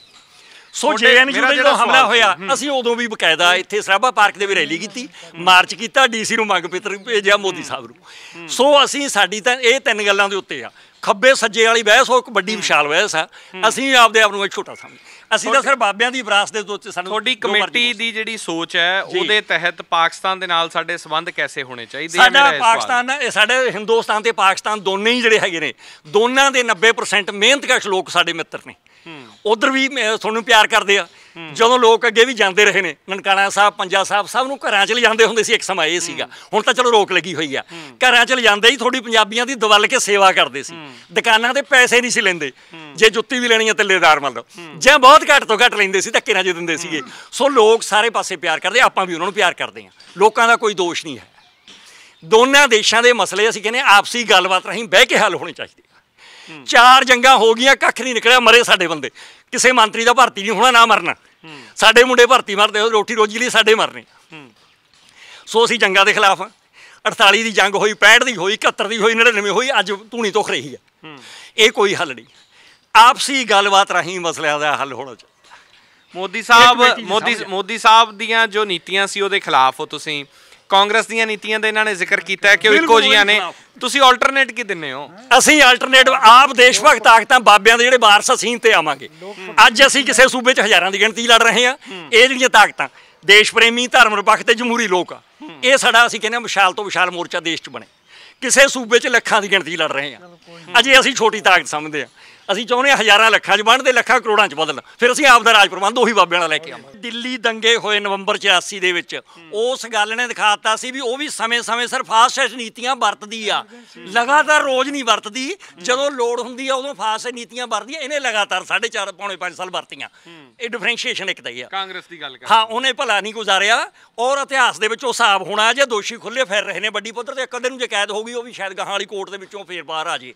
ਸੋ ਤੁਹਾਡੇ- ਜੇਐਨਯੂ ਦਾ ਜਦੋਂ ਹਮਲਾ ਹੋਇਆ ਅਸੀਂ ਉਦੋਂ ਵੀ ਬਕਾਇਦਾ ਇੱਥੇ ਸਰਾਭਾ ਪਾਰਕ ਦੇ ਵੀ ਰੈਲੀ ਕੀਤੀ ਮਾਰਚ ਕੀਤਾ ਡੀਸੀ ਨੂੰ ਮੰਗ ਪੱਤਰ ਭੇਜਿਆ ਮੋਦੀ ਸਾਹਿਬ ਨੂੰ। ਸੋ ਅਸੀਂ ਸਾਡੀ ਤਾਂ ਇਹ ਤਿੰਨ ਗੱਲਾਂ ਦੇ ਉੱਤੇ ਆ। ਖੱਬੇ ਸੱਜੇ ਵਾਲੀ ਬਹਿਸ ਉਹ ਇੱਕ ਵੱਡੀ ਵਿਸ਼ਾਲ ਬਹਿਸ ਆ। ਅਸੀਂ ਆਪਦੇ ਆਪ ਨੂੰ ਇੱਕ ਛੋਟਾ ਸਮਝ ਅਸੀਂ ਤਾਂ ਸਿਰ ਬਾਬਿਆਂ ਦੀ ਵਿਰਾਸਤ ਦੇ ਉੱਤੇ ਸਾਨੂੰ ਤੁਹਾਡੀ ਜੋ ਕਮੇਟੀ ਹੋ ਦੀ ਜਿਹੜੀ ਸੋਚ ਹੈ ਜੀ। ਉਹਦੇ ਤਹਿਤ ਪਾਕਿਸਤਾਨ ਦੇ ਨਾਲ ਸਾਡੇ ਸੰਬੰਧ ਕੈਸੇ ਹੋਣੇ ਚਾਹੀਦੇ ਆ? ਸਾਡਾ। ਪਾਕਿਸਤਾਨ ਸਾਡੇ ਹਿੰਦੁਸਤਾਨ ਤੇ ਪਾਕਿਸਤਾਨ ਦੋਨੇ ਹੀ ਜਿਹੜੇ ਹੈਗੇ ਨੇ ਦੋਨਾਂ ਦੇ 90% ਮਿਹਨਤਕਸ਼ ਲੋਕ ਸਾਡੇ ਮਿੱਤਰ ਨੇ। ਉਧਰ ਵੀ ਤੁਹਾਨੂੰ ਪਿਆਰ ਕਰਦੇ ਆ। ਜਦੋਂ ਲੋਕ ਅੱਗੇ ਵੀ ਜਾਂਦੇ ਰਹੇ ਨੇ ਨਨਕਾਣਾ ਸਾਹਿਬ ਪੰਜਾ ਸਾਹਿਬ ਸਭ ਨੂੰ ਘਰਾਂ ਚ ਲਿਜਾਂਦੇ ਹੁੰਦੇ ਸੀ ਇੱਕ ਸਮਾਂ ਇਹ ਸੀਗਾ। ਹੁਣ ਤਾਂ ਚਲੋ ਰੋਕ ਲੱਗੀ ਹੋਈ ਆ। ਘਰਾਂ ਚ ਲਿਜਾਂਦੇ ਹੀ ਥੋੜੀ ਪੰਜਾਬੀਆਂ ਦੀ ਦਵਲ ਕੇ ਸੇਵਾ ਕਰਦੇ ਸੀ। ਦੁਕਾਨਾਂ ਤੇ ਪੈਸੇ ਨਹੀਂ ਸੀ ਲੈਂਦੇ। ਜੇ ਜੁੱਤੀ ਵੀ ਲੈਣੀ ਆ ਤਿੱਲੇਦਾਰ ਮੰਨ ਲਓ ਜਾਂ ਬਹੁਤ ਘੱਟ ਤੋਂ ਘੱਟ ਲੈਂਦੇ ਸੀ ਧੱਕੇ ਨਾਲ ਜੇ ਦਿੰਦੇ ਸੀਗੇ। ਸੋ ਲੋਕ ਸਾਰੇ ਪਾਸੇ ਪਿਆਰ ਕਰਦੇ ਆਪਾਂ ਵੀ ਉਹਨਾਂ ਨੂੰ ਪਿਆਰ ਕਰਦੇ ਆ। ਲੋਕਾਂ ਦਾ ਕੋਈ ਦੋਸ਼ ਨਹੀਂ ਹੈ। ਦੋਨਾਂ ਦੇਸ਼ਾਂ ਦੇ ਮਸਲੇ ਅਸੀਂ ਕਹਿੰਦੇ ਆਪਸੀ ਗੱਲਬਾਤ ਰਾਹੀਂ ਬਹਿ ਕੇ ਹੱਲ ਹੋਣੇ ਚਾਹੀਦੇ। ਚਾਰ ਜੰਗਾਂ ਹੋ ਗਈਆਂ ਕੱਖ ਨਹੀਂ ਨਿਕਲਿਆ ਮਰੇ ਸਾਡੇ ਬੰਦੇ। ਕਿਸੇ ਮੰਤਰੀ ਦਾ ਭਰਤੀ ਨਹੀਂ ਹੋਣਾ ਨਾ ਮਰਨਾ। ਸਾਡੇ ਮੁੰਡੇ ਭਰਤੀ ਮਰਦੇ ਰੋਟੀ ਰੋਜੀ ਲਈ ਸਾਡੇ ਮਰਨੇ। ਸੋ ਅਸੀਂ ਜੰਗਾਂ ਦੇ ਖਿਲਾਫ ਹਾਂ 48 ਦੀ ਜੰਗ ਹੋਈ 65 ਦੀ ਹੋਈ 71 ਦੀ ਹੋਈ 99 ਹੋਈ ਅੱਜ ਧੂਣੀ ਤੁਖ ਰਹੀ ਹੈ। ਇਹ ਕੋਈ ਹੱਲ ਨਹੀਂ। ਆਪਸੀ ਗੱਲਬਾਤ ਰਾਹੀਂ ਮਸਲਿਆਂ ਦਾ ਹੱਲ ਹੋਣਾ ਚਾਹੀਦਾ। ਮੋਦੀ ਸਾਹਿਬ ਮੋਦੀ। ਮੋਦੀ ਸਾਹਿਬ ਦੀਆਂ ਜੋ ਨੀਤੀਆਂ ਸੀ ਉਹਦੇ ਖਿਲਾਫ ਹੋ ਤੁਸੀਂ ਕਾਂਗਰਸ ਦੀਆਂ ਨੀਤੀਆਂ ਦੇ ਇਹਨਾਂ ਨੇ ਜ਼ਿਕਰ ਕੀਤਾ ਕਿ ਉਹ ਇੱਕੋ ਜੀਆਂ ਨੇ। ਤੁਸੀਂ ਆਲਟਰਨੇਟ ਕੀ ਦਿੰਨੇ ਹੋ? ਅਸੀਂ ਆਲਟਰਨੇਟਿਵ ਆਪ ਦੇਸ਼ ਭਗਤ ਤਾਕਤਾਂ ਬਾਬਿਆਂ ਦੇ ਜਿਹੜੇ ਵਾਰਸ ਅਸੀਂ ਤੇ ਆਵਾਂਗੇ। ਅੱਜ ਅਸੀਂ ਕਿਸੇ ਸੂਬੇ 'ਚ ਹਜ਼ਾਰਾਂ ਦੀ ਗਿਣਤੀ ਲੜ ਰਹੇ ਹਾਂ। ਇਹ ਜਿਹੜੀਆਂ ਤਾਕਤਾਂ ਦੇਸ਼ ਪ੍ਰੇਮੀ ਧਰਮ ਨਿਰਪੱਖ ਤੇ ਜਮਹੂਰੀ ਲੋਕ ਆ ਇਹ ਸਾਡਾ ਅਸੀਂ ਕਹਿੰਦੇ ਹਾਂ ਵਿਸ਼ਾਲ ਤੋਂ ਵਿਸ਼ਾਲ ਮੋਰਚਾ ਦੇਸ਼ 'ਚ ਬਣੇ। ਕਿਸੇ ਸੂਬੇ 'ਚ ਲੱਖਾਂ ਦੀ ਗਿਣਤੀ ਲੜ ਰਹੇ ਹਾਂ। ਅਜੇ ਅਸੀਂ ਛੋਟੀ ਤਾਕਤ ਸਮਝਦੇ ਹਾਂ। ਅਸੀਂ ਚਾਹੁੰਦੇ ਹਾਂ ਹਜ਼ਾਰਾਂ ਲੱਖਾਂ 'ਚ ਬਣਦੇ ਲੱਖਾਂ ਕਰੋੜਾਂ 'ਚ ਬਦਲਣ ਫਿਰ ਅਸੀਂ ਆਪ ਦਾ ਰਾਜ ਪ੍ਰਬੰਧ ਉਹੀ ਬਾਬਿਆਂ ਨਾਲ ਲੈ ਕੇ ਆਵਾਂਗੇ। ਦਿੱਲੀ ਦੰਗੇ ਹੋਏ ਨਵੰਬਰ 84 ਦੇ ਵਿੱਚ। ਉਸ ਗੱਲ ਨੇ ਦਿਖਾਤਾ ਸੀ ਵੀ ਉਹ ਵੀ ਸਮੇਂ-ਸਮੇਂ ਸਿਰ ਫਾਸਟ ਨੀਤੀਆਂ ਵਰਤਦੀ ਆ। ਲਗਾਤਾਰ ਰੋਜ਼ ਨਹੀਂ ਵਰਤਦੀ। ਜਦੋਂ ਲੋੜ ਹੁੰਦੀ ਆ ਉਦੋਂ ਫਾਸਟ ਨੀਤੀਆਂ ਵਰਤਦੀ ਆ। ਇਹਨੇ ਲਗਾਤਾਰ 4.5 ਪੌਣੇ 5 ਸਾਲ ਵਰਤੀਆਂ। ਇਹ ਡਿਫਰੈਂਸ਼ੀਏਸ਼ਨ ਇੱਕ ਹੀ ਆ। ਕਾਂਗਰਸ ਦੀ ਗੱਲ ਕਰ ਹਾਂ ਉਹਨੇ ਭਲਾ ਨਹੀਂ ਗੁਜ਼ਾਰਿਆ। ਔਰ ਇਤਿਹਾਸ ਦੇ ਵਿੱਚ ਉਹ ਹਿਸਾਬ ਹੋਣਾ ਜੇ ਦੋਸ਼ੀ ਖੁੱਲੇ ਫਿਰ ਰਹੇ ਨੇ ਵੱਡੀ ਪੱਧਰ ਤੇ ਇੱਕ ਅੱਧੇ ਨੂੰ ਜੇ ਕੈਦ ਹੋ ਗਈ ਉਹ ਵੀ ਸ਼ਾਇਦ ਗਾਹਾਂ ਵਾਲੀ ਕੋਰਟ ਦੇ ਵਿੱਚੋਂ ਫੇਰ ਬਾਹਰ ਆ ਜੇ।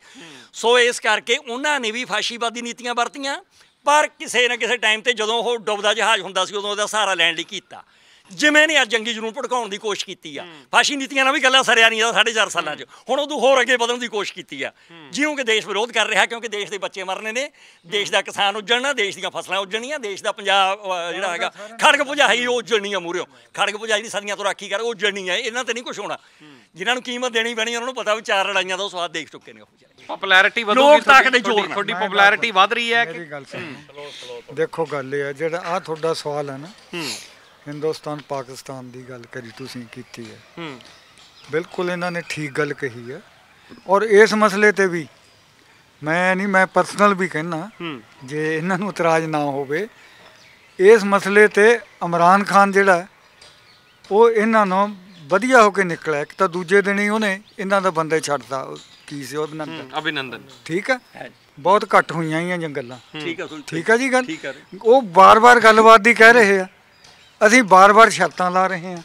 ਸੋ ਇਸ ਕਰਕੇ ਉਹਨਾਂ ਨੇ ਵੀ ਫਾਸ਼ੀਵਾਦੀ ਨੀਤੀਆਂ ਵਰਤੀਆਂ ਪਰ ਕਿਸੇ ਨਾ ਕਿਸੇ ਟਾਈਮ ਤੇ ਜਦੋਂ ਉਹ ਡੁੱਬਦਾ ਜਹਾਜ਼ ਹੁੰਦਾ ਸੀ ਉਦੋਂ ਉਹਦਾ ਸਹਾਰਾ ਲੈਣ ਲਈ ਕੀਤਾ। ਜਿਵੇਂ ਨੇ ਅੱਜ ਜੰਗੀ ਜਨੂਨ ਭੜਕਾਉਣ ਦੀ ਕੋਸ਼ਿਸ਼ ਕੀਤੀ ਆ। ਫਾਸ਼ੀ ਨੀਤੀਆਂ ਨਾਲ ਵੀ ਗੱਲਾਂ ਸਰਿਆ ਨਹੀਂ ਆ ਸਾਢੇ ਚਾਰ ਸਾਲਾਂ 'ਚ। ਹੁਣ ਉਦੋਂ ਹੋਰ ਅੱਗੇ ਵਧਣ ਦੀ ਕੋਸ਼ਿਸ਼ ਕੀਤੀ ਆ। ਜਿਉਂ ਕਿ ਦੇਸ਼ ਵਿਰੋਧ ਕਰ ਰਿਹਾ ਕਿਉਂਕਿ ਦੇਸ਼ ਦੇ ਬੱਚੇ ਮਰਨੇ ਨੇ ਦੇਸ਼ ਦਾ ਕਿਸਾਨ ਉੱਜੜਨਾ ਦੇਸ਼ ਦੀਆਂ ਫਸਲਾਂ ਉੱਜਣੀਆਂ ਦੇਸ਼ ਦਾ ਪੰਜਾਬ ਜਿਹੜਾ ਹੈਗਾ ਖੜਗ ਪੁਜਾਈ ਉਹ ਉੱਜੜਨੀ ਆ ਮੂਹਰਿਓ ਖੜਗ ਪੁਜਾਈ ਦੀ ਸਦੀਆਂ ਤੋਂ ਰਾਖੀ ਕਰ ਉਹ ਉੱਜੜਨੀ ਆ ਇਹਨਾਂ ਤੇ ਨਹੀਂ ਕੁਝ ਹੋਣਾ। ਜਿਨ੍ਹਾਂ ਨੂੰ ਕੀਮਤ ਦੇਣੀ ਪੈਣੀ ਉਹਨਾਂ ਨੂੰ ਪਤਾ ਵੀ ਚਾਰ ਲੜਾਈਆਂ ਦਾ ਉਹ ਸਵਾਦ ਦੇਖ ਚੁੱਕੇ ਨੇ ਉਹ ਪਪੂਲੈਰਿਟੀ ਲੋਕ ਵਧੂਗੀ ਤਾਕਤ ਦੇ ਤੁਹਾਡੀ ਜ਼ੋਰ। ਤੁਹਾਡੀ ਪਪੂਲੈਰਿਟੀ ਵਧ ਰਹੀ ਹੈ ਕਿ ਮੇਰੀ ਗੱਲ ਸੁਣੋ। ਦੇਖੋ ਗੱਲ ਇਹ ਹੈ ਜਿਹੜਾ ਆ ਤੁਹਾਡਾ ਸਵਾਲ ਹੈ ਨਾ ਹਿੰਦੁਸਤਾਨ ਪਾਕਿਸਤਾਨ ਦੀ ਗੱਲ ਕਰੀ ਤੁਸੀਂ ਕੀਤੀ ਹੈ। ਹੂੰ। ਬਿਲਕੁਲ ਇਹਨਾਂ ਨੇ ਠੀਕ ਗੱਲ ਕਹੀ ਹੈ। ਔਰ ਇਸ ਮਸਲੇ ਤੇ ਵੀ ਮੈਂ ਨਹੀਂ ਮੈਂ ਪਰਸਨਲ ਵੀ ਕਹਿਣਾ ਜੇ ਇਹਨਾਂ ਨੂੰ ਇਤਰਾਜ਼ ਨਾ ਹੋਵੇ ਇਸ ਮਸਲੇ ਤੇ ਇਮਰਾਨ ਖਾਨ ਜਿਹੜਾ ਉਹ ਇਹਨਾਂ ਨੂੰ ਵਧੀਆ ਹੋ ਕੇ ਨਿਕਲਿਆ। ਇੱਕ ਤਾਂ ਦੂਜੇ ਦਿਨ ਹੀ ਉਹਨੇ ਇਹਨਾਂ ਦਾ ਬੰਦਾ ਉਹ ਕੀ ਸੀ ਉਹ ਅਭਿਨੰਦਨ? ਅਭਿਨੰਦਨ। ਠੀਕ ਹੈ ਹੈ। ਬਹੁਤ ਘੱਟ ਹੋਈਆਂ ਹੀ ਇਹ ਗੱਲਾਂ। ਠੀਕ ਆ ਤੁਹਾਡੀ- ਠੀਕ ਹੈ ਜੀ ਗੱਲ? ਹੈ ਉਹ ਬਾਰ-ਬਾਰ ਗੱਲਬਾਤ ਦੀ ਕਹਿ ਰਹੇ ਆ। ਅਸੀਂ ਬਾਰ-ਬਾਰ ਸ਼ਰਤਾਂ ਲਾ ਰਹੇ ਹਾਂ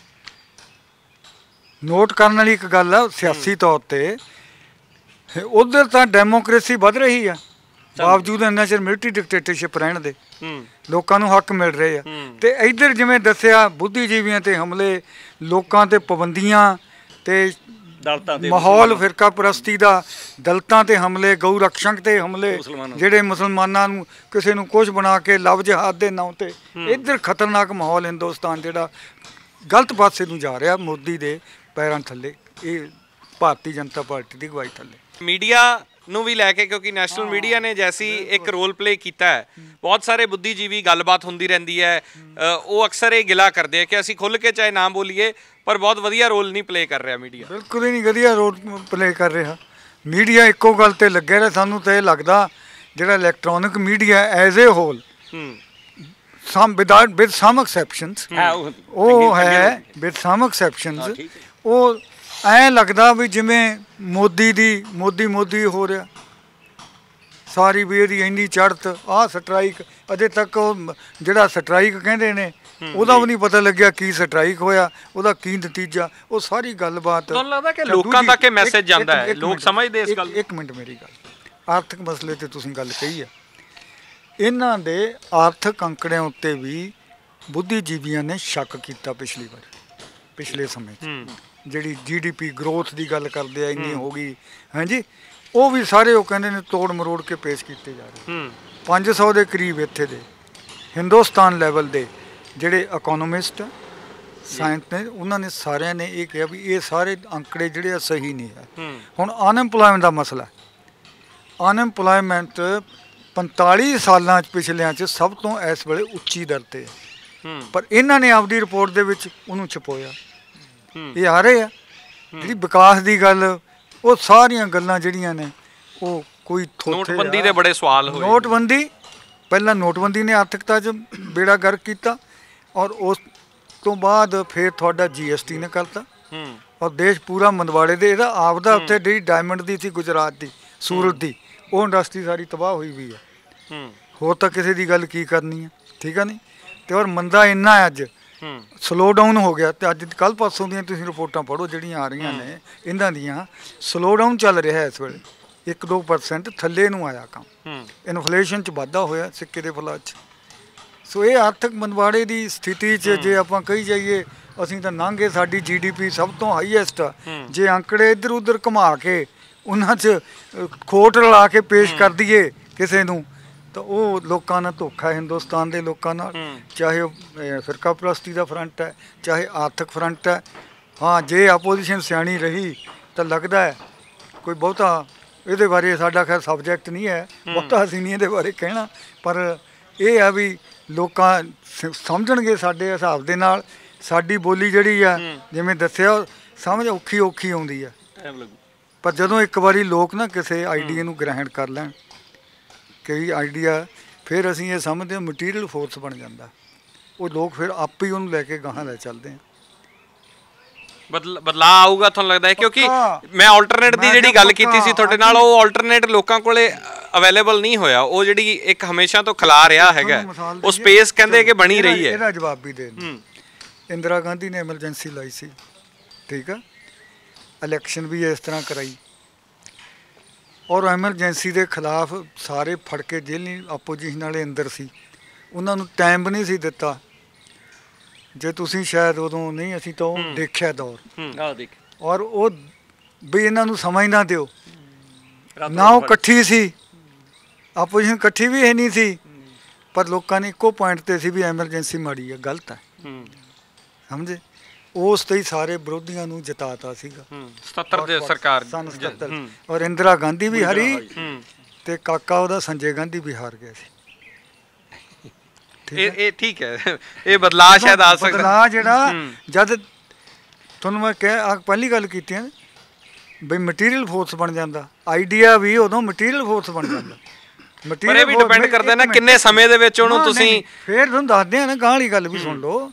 ਨੋਟ ਕਰਨ ਵਾਲੀ ਇੱਕ ਗੱਲ ਆ ਸਿਆਸੀ ਤੌਰ ਤੇ। ਉਧਰ ਤਾਂ ਡੈਮੋਕ੍ਰੇਸੀ ਵੱਧ ਰਹੀ ਆ। ਬਾਵਜੂਦ ਇੰਨਾ ਚਿਰ ਮਿਲਟਰੀ ਡਿਕਟੇਟਰਸ਼ਿਪ ਰਹਿਣ ਦੇ। ਹੂੰ। ਲੋਕਾਂ ਨੂੰ ਹੱਕ ਮਿਲ ਰਹੇ ਆ। ਹੂੰ। ਤੇ ਇੱਧਰ ਜਿਵੇਂ ਦੱਸਿਆ ਬੁੱਧੀਜੀਵੀਆਂ ਤੇ ਹਮਲੇ ਲੋਕਾਂ ਤੇ ਪਾਬੰਦੀਆਂ ਤੇ ਦਲਤਾਂ ਦੇ ਮਾਹੌਲ ਫਿਰਕਾ ਪ੍ਰਸਤੀ ਦਾ ਦਲਤਾਂ ਤੇ ਹਮਲੇ ਗਊ ਰਕਸ਼ਕ ਤੇ ਹਮਲੇ ਤੇ। ਜਿਹੜੇ ਮੁਸਲਮਾਨਾਂ ਨੂੰ ਕਿਸੇ ਨੂੰ ਕੁਝ ਬਣਾ ਕੇ ਲਵ ਜਹਾਦ ਦੇ ਨਾਂ ਤੇ ਇੱਧਰ ਖਤਰਨਾਕ ਮਾਹੌਲ ਹਿੰਦੁਸਤਾਨ ਜਿਹੜਾ ਗਲਤ ਪਾਸੇ ਨੂੰ ਜਾ ਰਿਹਾ ਮੋਦੀ ਦੇ ਪੈਰਾਂ ਥੱਲੇ ਇਹ ਭਾਰਤੀ ਜਨਤਾ ਪਾਰਟੀ ਦੀ ਅਗਵਾਈ ਥੱਲੇ। ਮੀਡੀਆ ਨੂੰ ਵੀ ਲੈ ਕੇ ਕਿਉਂਕਿ ਨੈਸ਼ਨਲ ਮੀਡੀਆ ਨੇ ਜੈਸੀ ਇੱਕ ਰੋਲ ਪਲੇ ਕੀਤਾ ਹੈ। ਬਹੁਤ ਸਾਰੇ ਬੁੱਧੀਜੀਵੀ ਗੱਲਬਾਤ ਹੁੰਦੀ ਰਹਿੰਦੀ ਹੈ। ਉਹ ਅਕਸਰ ਇਹ ਗਿਲਾ ਕਰਦੇ ਆ ਕਿ ਅਸੀਂ ਖੁੱਲ ਕੇ ਚਾਹੇ ਨਾ ਬੋਲੀਏ ਪਰ ਬਹੁਤ ਵਧੀਆ ਰੋਲ ਨਹੀਂ ਪਲੇ ਕਰ ਰਿਹਾ ਮੀਡੀਆ ਬਿਲਕੁਲ ਹੀ ਨਹੀਂ ਵਧੀਆ ਰੋਲ ਪਲੇ ਕਰ ਰਿਹਾ। ਮੀਡੀਆ ਇੱਕੋ ਗੱਲ ਤੇ ਲੱਗਿਆ ਰਿਹਾ ਸਾਨੂੰ ਤਾਂ ਇਹ ਲੱਗਦਾ ਜਿਹੜਾ electronic media as a whole some without with some exceptions ਹੈ। ਉਹ ਹੈ ਵਿਦ ਸਮ ਐਕਸੈਪਸ਼ਨਸ। ਉਹ ਐ ਲੱਗਦਾ ਵੀ ਜਿਵੇਂ ਮੋਦੀ ਦੀ ਮੋਦੀ ਮੋਦੀ ਹੋ ਰਿਹਾ। ਸਾਰੀ ਵੀ ਇਹਦੀ ਇੰਨੀ ਚੜ੍ਹਤ ਆਹ ਸਟ੍ਰਾਈਕ ਅਜੇ ਤੱਕ ਉਹ ਜਿਹੜਾ ਸਟ੍ਰਾਈਕ ਕਹਿੰਦੇ ਨੇ ਉਹਦਾ ਵੀ ਨਹੀਂ ਪਤਾ ਲੱਗਿਆ ਕੀ ਸਟ੍ਰਾਈਕ ਹੋਇਆ ਉਹਦਾ ਕੀ ਨਤੀਜਾ ਉਹ ਸਾਰੀ ਗੱਲਬਾਤ ਤੁਹਾਨੂੰ ਲੱਗਦਾ ਕਿ ਤਾਂ ਲੋਕਾਂ ਤੱਕ ਇਹ ਇੱਕ- ਜਾਂਦਾ ਹੈ? ਲੋਕ ਮਿੰਟ, ਸਮਝਦੇ ਇਸ ਗੱਲ? ਇੱਕ ਮਿੰਟ ਮੇਰੀ ਗੱਲ। ਆਰਥਿਕ ਮਸਲੇ ਤੇ ਤੁਸੀਂ ਗੱਲ ਕਹੀ ਹੈ ਇਹਨਾਂ ਦੇ ਆਰਥਿਕ ਅੰਕੜਿਆਂ ਉੱਤੇ ਵੀ ਬੁੱਧੀਜੀਵੀਆਂ ਨੇ ਸ਼ੱਕ ਕੀਤਾ ਪਿਛਲੀ ਵਾਰ ਪਿਛਲੇ ਸਮੇਂ 'ਚ। ਹੂੰ। ਜਿਹੜੀ ਜੀਡੀਪੀ ਗਰੋਥ ਦੀ ਗੱਲ ਕਰਦੇ ਆ ਇੰਨੀ ਹੋ ਗਈ। ਹਾਂਜੀ ਉਹ ਵੀ ਸਾਰੇ ਉਹ ਕਹਿੰਦੇ ਨੇ ਤੋੜ ਮਰੋੜ ਕੇ ਪੇਸ਼ ਕੀਤੇ ਜਾ ਰਹੇ। ਹੂੰ। 500 ਦੇ ਕਰੀਬ ਇੱਥੇ ਦੇ ਹਿੰਦੁਸਤਾਨ ਲੈਵਲ ਦੇ ਜਿਹੜੇ ਇਕਨੋਮਿਸਟ ਸਾਇੰਸ ਨੇ ਉਹਨਾਂ ਨੇ ਸਾਰਿਆਂ ਨੇ ਇਹ ਕਿਹਾ ਵੀ ਇਹ ਸਾਰੇ ਅੰਕੜੇ ਜਿਹੜੇ ਆ ਸਹੀ ਨਹੀਂ ਹੈ। ਹੁਣ ਅਨਐਮਪਲੋਇਮੈਂਟ ਦਾ ਮਸਲਾ ਅਨਐਮਪਲੋਇਮੈਂਟ 45 ਸਾਲਾਂ ਚ ਪਿਛਲਿਆਂ ਚ ਸਭ ਤੋਂ ਇਸ ਵੇਲੇ ਉੱਚੀ ਦਰ ਤੇ ਹੈ। ਪਰ ਇਹਨਾਂ ਨੇ ਆਪਦੀ ਰਿਪੋਰਟ ਦੇ ਵਿੱਚ ਉਹਨੂੰ ਛਪੋਇਆ। ਇਹ ਆ ਰਹੇ ਆ। ਜਿਹੜੀ ਵਿਕਾਸ ਦੀ ਗੱਲ ਉਹ ਸਾਰੀਆਂ ਗੱਲਾਂ ਜਿਹੜੀਆਂ ਨੇ ਉਹ ਕੋਈ ਥੋਥੇ ਨੋਟਬੰਦੀ। ਦੇ ਬੜੇ ਸਵਾਲ ਹੋਏ ਨੋਟਬੰਦੀ ਪਹਿਲਾਂ ਨੋਟਬੰਦੀ ਨੇ ਆਰਥਿਕਤਾ 'ਚ ਬੇੜਾ ਗਰਕ ਕੀਤਾ ਔਰ ਉਸ ਤੋਂ ਬਾਅਦ ਫਿਰ ਤੁਹਾਡਾ ਜੀਐਸਟੀ ਨੇ ਕਰਤਾ। ਹੂੰ। ਔਰ ਦੇਸ਼ ਪੂਰਾ ਮੰਦਵਾੜੇ ਦੇ ਇਹਦਾ ਆਪਦਾ ਉੱਥੇ ਜਿਹੜੀ ਡਾਇਮੰਡ ਦੀ ਸੀ ਗੁਜਰਾਤ ਦੀ ਸੂਰਤ ਦੀ ਉਹ ਇੰਡਸਟਰੀ ਸਾਰੀ ਤਬਾਹ ਹੋਈ ਵੀ ਹੈ ਹੂੰ। ਹੋਰ ਤਾਂ ਕਿਸੇ ਦੀ ਗੱਲ ਕੀ ਕਰਨੀ ਹੈ ਠੀਕ ਆ ਨਹੀਂ? ਤੇ ਔਰ ਮੰਦਾ ਇੰਨਾ ਅੱਜ ਸਲੋ ਡਾਊਨ ਹੋ ਗਿਆ ਤੇ ਅੱਜ ਕੱਲ ਪਾਸੋਂ ਦੀਆਂ ਤੁਸੀਂ ਰਿਪੋਰਟਾਂ ਪੜ੍ਹੋ ਜਿਹੜੀਆਂ ਆ ਰਹੀਆਂ ਨੇ ਇਹਨਾਂ ਦੀਆਂ ਸਲੋ ਡਾਊਨ ਚੱਲ ਰਿਹਾ ਇਸ ਵੇਲੇ। 1-2% ਥੱਲੇ ਨੂੰ ਆਇਆ ਕੰਮ। ਇਨਫਲੇਸ਼ਨ ਚ ਵਾਧਾ ਹੋਇਆ ਸਿੱਕੇ ਦੇ ਫਲਾਅ ਚ। ਸੋ ਇਹ ਆਰਥਿਕ ਮੰਦਵਾੜੇ ਦੀ ਸਥਿਤੀ ਚ ਜੇ ਆਪਾਂ ਕਹੀ ਜਾਈਏ ਅਸੀਂ ਤਾਂ ਲੰਘੇ ਸਾਡੀ ਜੀਡੀਪੀ ਸਭ ਤੋਂ ਹਾਈਐਸਟ ਜੇ ਅੰਕੜੇ ਇੱਧਰ ਉੱਧਰ ਘੁਮਾ ਕੇ ਉਹਨਾਂ 'ਚ ਖੋਟ ਰਲਾ ਕੇ ਪੇਸ਼ ਕਰ ਦਈਏ ਕਿਸੇ ਨੂੰ ਤਾਂ ਉਹ ਲੋਕਾਂ ਨਾਲ ਧੋਖਾ ਹਿੰਦੁਸਤਾਨ ਦੇ ਲੋਕਾਂ ਨਾਲ। ਚਾਹੇ ਉਹ ਫਿਰਕਾ ਪ੍ਰਸਤੀ ਦਾ ਫਰੰਟ ਹੈ ਚਾਹੇ ਆਰਥਿਕ ਫਰੰਟ ਹੈ। ਹਾਂ ਜੇ ਆਪੋਜੀਸ਼ਨ ਸਿਆਣੀ ਰਹੀ ਤਾਂ ਲੱਗਦਾ ਹੈ ਕੋਈ ਬਹੁਤਾ ਇਹਦੇ ਬਾਰੇ ਸਾਡਾ ਖੈਰ ਸਬਜੈਕਟ ਨਹੀਂ ਹੈ। ਬਹੁਤਾ ਅਸੀਂ ਨਹੀਂ ਇਹਦੇ ਬਾਰੇ ਕਹਿਣਾ। ਪਰ ਇਹ ਆ ਵੀ ਲੋਕਾਂ ਸਮਝਣਗੇ ਸਾਡੇ ਹਿਸਾਬ ਦੇ ਨਾਲ। ਸਾਡੀ ਬੋਲੀ ਜਿਹੜੀ ਆ ਜਿਵੇਂ ਦੱਸਿਆ ਸਮਝ ਔਖੀ ਔਖੀ ਆਉਂਦੀ ਆ ਪਰ ਜਦੋਂ ਇੱਕ ਵਾਰੀ ਲੋਕ ਨਾ ਕਿਸੇ ਆਈਡੀਆ ਨੂੰ ਗ੍ਰਹਿਣ ਕਰ ਲੈਣ ਕਈ ਆਈਡੀਆ ਫਿਰ ਅਸੀਂ ਇਹ ਸਮਝਦੇ ਹਾਂ ਮਟੀਰੀਅਲ ਫੋਰਸ ਬਣ ਜਾਂਦਾ। ਉਹ ਲੋਕ ਫਿਰ ਆਪੇ ਹੀ ਉਹਨੂੰ ਲੈ ਕੇ ਗਾਹਾਂ ਲੈ ਚੱਲਦੇ ਆ। ਬਦਲ ਆਊਗਾ ਤੁਹਾਨੂੰ ਲੱਗਦਾ ਹੈ? ਕਿਉਂਕਿ। ਮੈਂ ਆਲਟਰਨੇਟ ਦੀ ਜਿਹੜੀ ਗੱਲ ਕੀਤੀ ਸੀ। ਤੁਹਾਡੇ ਨਾਲ ਉਹ ਆਲਟਰਨੇਟ ਲੋਕਾਂ ਕੋਲੇ ਅਵੇਲੇਬਲ ਨਹੀਂ ਹੋਇਆ। ਉਹ ਜਿਹੜੀ ਇੱਕ ਹਮੇਸ਼ਾ ਤੋਂ ਖਿਲਾ ਰਿਹਾ ਹੈਗਾ। ਉਹ। ਸਪੇਸ ਕਹਿੰਦੇ ਕਿ ਬਣੀ ਰਹੀ ਹੈ। ਇਹਦਾ ਜਵਾਬ ਵੀ ਦੇ ਇੰਦਰਾ ਗਾਂਧੀ ਨੇ ਐਮਰਜੈਂਸੀ ਲਾਈ ਸੀ। ਠੀਕ ਆ? ਇਲੈਕਸ਼ਨ ਵੀ ਇਸ ਤਰ੍ਹਾਂ ਕਰਾਈ। ਔਰ ਐਮਰਜੈਂਸੀ ਦੇ ਖਿਲਾਫ ਸਾਰੇ ਫੜ ਕੇ ਜੇਲ੍ਹ ਆਪੋਜੀਸ਼ਨ ਵਾਲੇ ਅੰਦਰ ਸੀ। ਉਹਨਾਂ ਨੂੰ ਟਾਈਮ ਵੀ ਨਹੀਂ ਸੀ ਦਿੱਤਾ। ਜੇ ਤੁਸੀਂ ਸ਼ਾਇਦ ਉਦੋਂ ਨਹੀਂ ਅਸੀਂ ਤਾਂ ਉਹ ਦੇਖਿਆ ਦੌਰ। ਆਹ ਦੇਖ। ਔਰ ਉਹ ਵੀ ਇਹਨਾਂ ਨੂੰ ਸਮਝ ਨਾ ਦਿਓ। ਨਾ ਉਹ ਇਕੱਠੀ ਸੀ। ਆਪੋਜੀਸ਼ਨ ਇਕੱਠੀ ਵੀ ਹੈ ਨਹੀਂ ਸੀ। ਪਰ ਲੋਕਾਂ ਨੇ ਇੱਕੋ ਪੁਆਇੰਟ ਤੇ ਸੀ ਵੀ ਐਮਰਜੈਂਸੀ ਮਾੜੀ ਹੈ ਗਲਤ ਹੈ। ਹੂੰ। ਸਮਝੇ? ਉਸ ਤੇ ਹੀ ਸਾਰੇ ਵਿਰੋਧੀਆਂ ਨੂੰ ਜਿਤਾਤਾ ਸੀਗਾ। ਹੂੰ 77 ਦੇ ਸਰਕਾਰ ਸਨ 77 ਹੂੰ। ਔਰ ਇੰਦਰਾ ਗਾਂਧੀ ਵੀ ਹਾਰੀ ਤੇ ਕਾਕਾ ਉਹਦਾ ਸੰਜੇ ਗਾਂਧੀ ਵੀ ਹਾਰ ਗਿਆ ਸੀ। ਇਹ ਇਹ ਠੀਕ ਹੈ। ਇਹ ਬਦਲਾਅ ਸ਼ਾਇਦ ਆ ਸਕਦਾ। ਬਦਲਾਅ ਜਿਹੜਾ। ਜਦ ਤੁਹਾਨੂੰ ਮੈਂ ਕਹਿ ਆ ਪਹਿਲੀ ਗੱਲ ਕੀਤੀ ਹੈ ਬਈ ਮਟੀਰੀਅਲ ਫੋਰਸ ਬਣ ਜਾਂਦਾ। ਆਈਡੀਆ ਵੀ ਉਦੋਂ ਮਟੀਰੀਅਲ ਫੋਰਸ ਬਣ ਜਾਂਦਾ। ਪਰ material ਇਹ ਵੀ ਡਿਪੈਂਡ ਕਰਦਾ ਨਾ ਕਿੰਨੇ ਸਮੇਂ ਦੇ ਵਿੱਚ ਉਹਨੂੰ ਤੁਸੀਂ ਫੇਰ ਤੁਹਾਨੂੰ ਦੱਸਦੇ ਆ ਨਾ ਗਾਂ ਵਾਲੀ ਗੱਲ ਵੀ ਸੁਣ ਲਓ।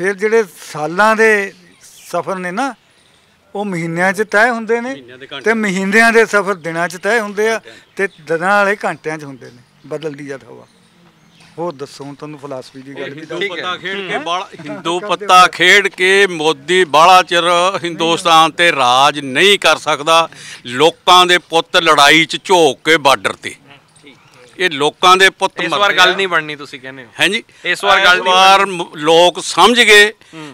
ਫਿਰ ਜਿਹੜੇ ਸਾਲਾਂ ਦੇ ਸਫ਼ਰ ਨੇ ਨਾ ਉਹ ਮਹੀਨਿਆਂ 'ਚ ਤੈਅ ਹੁੰਦੇ ਨੇ। ਤੇ ਮਹੀਨਿਆਂ ਦੇ ਸਫ਼ਰ ਦਿਨਾਂ 'ਚ ਤੈਅ ਹੁੰਦੇ ਆ ਤੇ ਦਿਨਾਂ ਵਾਲੇ ਘੰਟਿਆਂ 'ਚ ਹੁੰਦੇ ਨੇ ਬਦਲਦੀ ਜਦ ਹਵਾ ਹੋਰ ਦੱਸੋ ਹੁਣ ਤੁਹਾਨੂੰ ਫਲਸਫੀ ਦੀ ਗੱਲ ਵੀ ਦੱਸ ਠੀਕ ਹੈ। ਪੱਤਾ ਖੇਡ ਕੇ ਬਾਲਾ ਹਿੰਦੂ ਪੱਤਾ ਖੇਡ ਕੇ ਮੋਦੀ ਬਾਲਾ ਚਿਰ ਹਿੰਦੁਸਤਾਨ ਤੇ ਰਾਜ ਨਹੀਂ ਕਰ ਸਕਦਾ ਲੋਕਾਂ ਦੇ ਪੁੱਤ ਲੜਾਈ 'ਚ ਝੋਕ ਕੇ ਬਾਰਡਰ ਤੇ ਇਹ ਲੋਕਾਂ ਦੇ ਪੁੱਤ ਇਸ ਵਾਰ ਗੱਲ ਨਹੀਂ ਬਣਨੀ ਤੁਸੀਂ ਕਹਿੰਦੇ ਹੋ। ਹਾਂਜੀ। ਇਸ ਵਾਰ ਗੱਲ ਨਹੀਂ ਵਾਰ ਲੋਕ ਸਮਝ ਗਏ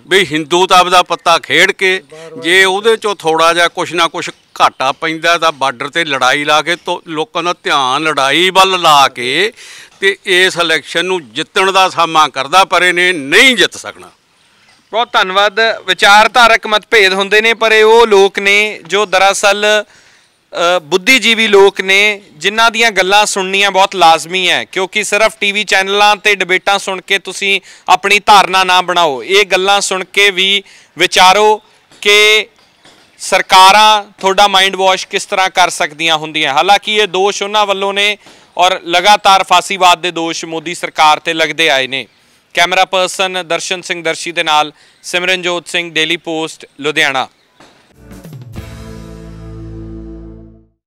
ਵੀ ਹਿੰਦੂਤਾ ਦਾ ਪੱਤਾ ਖੇਡ ਕੇ ਜੇ ਉਹਦੇ ਚੋਂ ਥੋੜਾ ਜਿਹਾ ਕੁਛ ਨਾ ਕੁਛ ਘਾਟਾ ਪੈਂਦਾ ਤਾਂ ਬਾਰਡਰ ਤੇ ਲੜਾਈ ਲਾ ਕੇ ਤੋ ਲੋਕਾਂ ਦਾ ਧਿਆਨ ਲੜਾਈ ਵੱਲ ਲਾ ਕੇ ਤੇ ਇਸ ਇਲੈਕਸ਼ਨ ਨੂੰ ਜਿੱਤਣ ਦਾ ਸਾਮਾ ਕਰਦਾ ਪਰ ਇਹਨੇ ਨਹੀਂ ਜਿੱਤ ਸਕਣਾ। ਬਹੁਤ ਧੰਨਵਾਦ। ਵਿਚਾਰਧਾਰਕ ਮਤਭੇਦ ਹੁੰਦੇ ਨੇ ਪਰ ਇਹ ਉਹ ਲੋਕ ਨੇ ਜੋ ਦਰਅਸਲ ਬੁੱਧੀਜੀਵੀ ਲੋਕ ਨੇ ਜਿਨ੍ਹਾਂ ਦੀਆਂ ਗੱਲਾਂ ਸੁਣਨੀਆਂ ਬਹੁਤ ਲਾਜ਼ਮੀ ਹੈ, ਕਿਉਂਕਿ ਸਿਰਫ ਟੀਵੀ ਚੈਨਲਾਂ ਤੇ ਡਿਬੇਟਾਂ ਸੁਣ ਕੇ ਤੁਸੀਂ ਆਪਣੀ ਧਾਰਨਾ ਨਾ ਬਣਾਓ। ਇਹ ਗੱਲਾਂ ਸੁਣ ਕੇ ਵੀ ਵਿਚਾਰੋ ਕਿ ਸਰਕਾਰਾਂ ਤੁਹਾਡਾ ਮਾਈਂਡ ਵਾਸ਼ ਕਿਸ ਤਰ੍ਹਾਂ ਕਰ ਸਕਦੀਆਂ ਹੁੰਦੀਆਂ। ਹਾਲਾਂਕਿ ਇਹ ਦੋਸ਼ ਉਹਨਾਂ ਵੱਲੋਂ ਨੇ ਔਰ ਲਗਾਤਾਰ ਫਾਸੀਵਾਦ ਦੇ ਦੋਸ਼ ਮੋਦੀ ਸਰਕਾਰ ਤੇ ਲੱਗਦੇ ਆਏ ਨੇ। ਕੈਮਰਾ ਪਰਸਨ ਦਰਸ਼ਨ ਸਿੰਘ ਦਰਸ਼ੀ ਦੇ ਨਾਲ ਸਿਮਰਨਜੋਤ ਸਿੰਘ, ਡੇਲੀ ਪੋਸਟ, ਲੁਧਿਆਣਾ।